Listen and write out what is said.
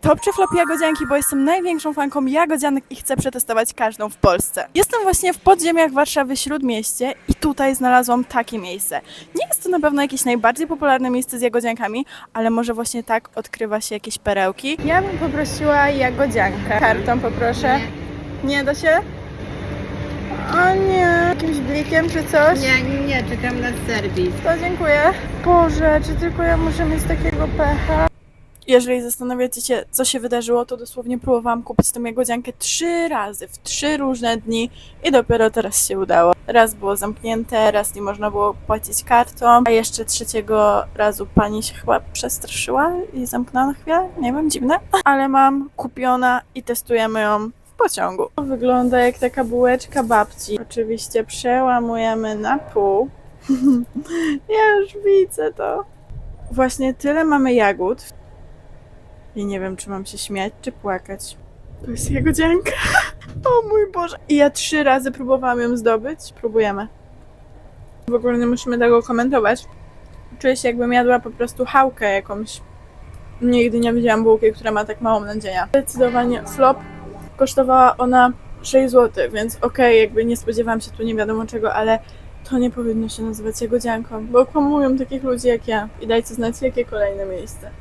Top czy flop jagodzianki, bo jestem największą fanką jagodzianek i chcę przetestować każdą w Polsce. Jestem właśnie w podziemiach Warszawy Śródmieście i tutaj znalazłam takie miejsce. Nie jest to na pewno jakieś najbardziej popularne miejsce z jagodziankami, ale może właśnie tak odkrywa się jakieś perełki. Ja bym poprosiła jagodziankę. Kartą poproszę. Nie da się? O nie, jakimś blikiem czy coś? Nie, nie, czekam na serwis. To dziękuję. Boże, czy tylko ja muszę mieć takiego pecha? Jeżeli zastanawiacie się, co się wydarzyło, to dosłownie próbowałam kupić tą jagodziankę trzy razy, w trzy różne dni i dopiero teraz się udało. Raz było zamknięte, raz nie można było płacić kartą, a jeszcze trzeciego razu pani się chyba przestraszyła i zamknęła na chwilę. Nie wiem, dziwne. Ale mam kupiona i testujemy ją w pociągu. Wygląda jak taka bułeczka babci. Oczywiście przełamujemy na pół. Ja już widzę to. Właśnie tyle mamy jagód. I nie wiem, czy mam się śmiać, czy płakać. To jest jagodzianka. O mój Boże. I ja trzy razy próbowałam ją zdobyć. Próbujemy. W ogóle nie musimy tego komentować. Czuję się jakbym jadła po prostu chałkę jakąś. Nigdy nie widziałam bułki, która ma tak mało nadzienia. Zdecydowanie flop. Kosztowała ona 6 zł, więc okej, jakby nie spodziewałam się tu nie wiadomo czego, ale to nie powinno się nazywać jagodzianką, bo okłamują takich ludzi jak ja. I dajcie znać, jakie kolejne miejsce.